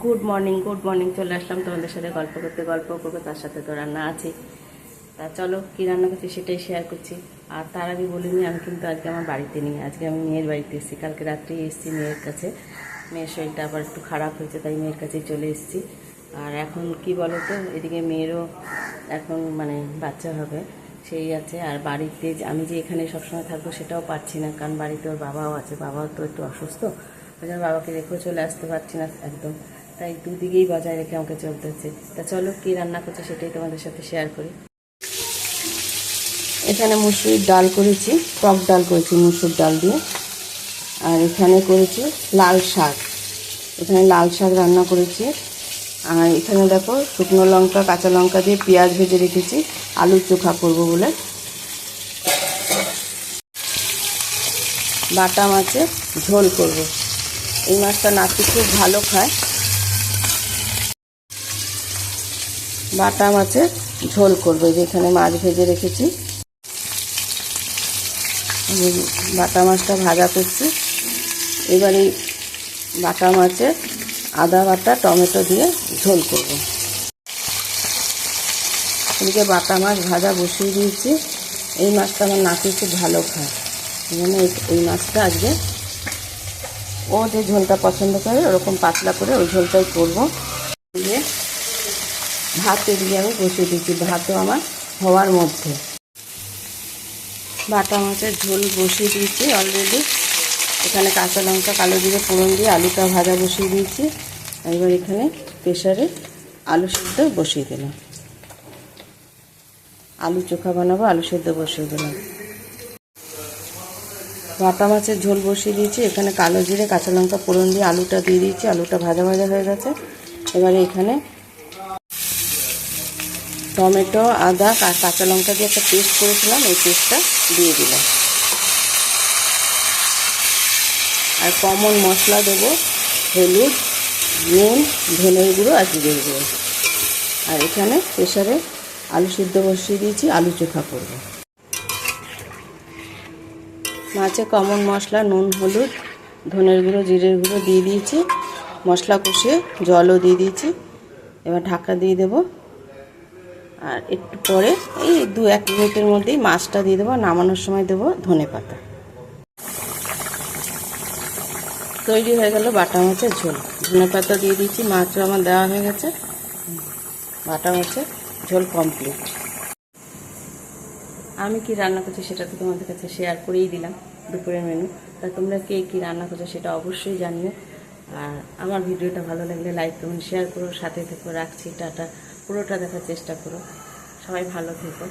Good morning good morning চলে আসলাম তোমাদের সাথে গল্প করতে, গল্প করব, তার সাথে তো রান্না আছে। তা চলো, কী রান্না করছি সেটাই শেয়ার করছি। আর তার আগে বলিনি আমি কিন্তু আজকে আমার বাড়িতে নেই, আজকে আমি মেয়ের বাড়িতে এসেছি। কালকে রাত্রে এসেছি মেয়ের কাছে। মেয়ের শরীরটা আবার একটু খারাপ হয়েছে, তাই মেয়ের কাছেই চলে এসেছি। আর এখন কি বলো তো এদিকে মেয়েরও এখন মানে বাচ্চা হবে, সেই আছে। আর বাড়িতে আমি যে এখানে সবসময় থাকব সেটাও পারছি না, কারণ বাড়িতে ওর বাবাও আছে। বাবাও তো একটু অসুস্থ, ওই জন্য বাবাকে রেখেও চলে আসতে পারছি না একদম। তাই দুদিকেই বজায় রেখে আমাকে চলতে হচ্ছে তা চলো, কী রান্না করছে সেটাই তোমাদের সাথে শেয়ার করি। এখানে মুসুরির ডাল করেছি, টক ডাল করেছি মুসুর ডাল দিয়ে। আর এখানে করেছি লাল শাক। এখানে লাল শাক রান্না করেছি। আর এখানে দেখো, শুকনো লঙ্কা, কাঁচা লঙ্কা দিয়ে পেঁয়াজ ভেজে রেখেছি। আলু চোখা করব বলে। বাটা মাছের ঝোল করব। এই মাছটা নাতি খুব ভালো খায়। বাটা মাছের ঝোল করব। এই যে এখানে মাছ ভেজে রেখেছি। বাটা মাছটা ভাজা করছি। এবার বাটা মাছে আদা বাটা, টমেটো দিয়ে ঝোল করব। এদিকে বাটা মাছ ভাজা বসিয়ে দিয়েছি। এই মাছটা আমার নাতি খুব ভালো খায়। জন্য এই- মাছটা আজকে ও যে ঝোলটা পছন্দ করে, ওরকম পাতলা করে ওই ঝোলটাই করব। ভাত এদিকে আমি বসিয়ে দিচ্ছি ভাতও আমার হওয়ার মধ্যে। বাটা মাছের ঝোল বসিয়ে দিয়েছি অলরেডি এখানে কাঁচা লঙ্কা, কালো জিরে, ফোড়ন দিয়ে আলুটা ভাজা বসিয়ে দিয়েছি। এবার এখানে প্রেশারে আলু সেদ্ধ বসিয়ে দিলাম। আলু চোখা বানাবো, আলু সেদ্ধ বসিয়ে দিলাম। বাটা মাছের ঝোল বসিয়ে দিয়েছি। এখানে কালো জিরে, কাঁচা লঙ্কা, ফোড়ন দিয়ে আলুটা দিয়ে দিয়েছি। আলুটা ভাজা ভাজা হয়ে গেছে। এবারে এখানে টমেটো, আদা কা- কাঁচা লঙ্কা দিয়ে একটা পেস্ট করেছিলাম, এই পেস্টটা দিয়ে দিলাম। আর কমন মশলা দেবো, হলুদ, নুন, ধনের গুঁড়ো আর জিরের গুঁড়ো। আর এখানে প্রেশারে আলু সিদ্ধ বসিয়ে দিয়েছি, আলু চোখা করব। মাছে কমন মশলা, নুন, হলুদ, ধনের গুঁড়ো, জিরের গুঁড়ো দিয়ে দিয়েছি। মশলা কষিয়ে জলও দিয়ে দিয়েছি। এবার ঢাকা দিয়ে দেবো আর একটু পরে এই দু এক মিনিটের মধ্যেই মাছটা দিয়ে দেবো, নামানোর সময় দেবো ধনে পাতা। তৈরি হয়ে গেল বাটা মাছের ঝোল। ধনে পাতা দিয়ে দিয়েছি, মাছও আমার দেওয়া হয়ে গেছে। বাটা মাছের ঝোল কমপ্লিট আমি কি রান্না করছি সেটা তো তোমাদের কাছে শেয়ার করেই দিলাম দুপুরের মেনু তা তোমরা কে কী রান্না করছ সেটা অবশ্যই জানিও। আর আমার ভিডিওটা ভালো লাগলে লাইক কমেন্ট শেয়ার করো। সাথে থেকো রাখছি, টাটা। পুরোটা দেখার চেষ্টা করো। সবাই ভালো থেকো।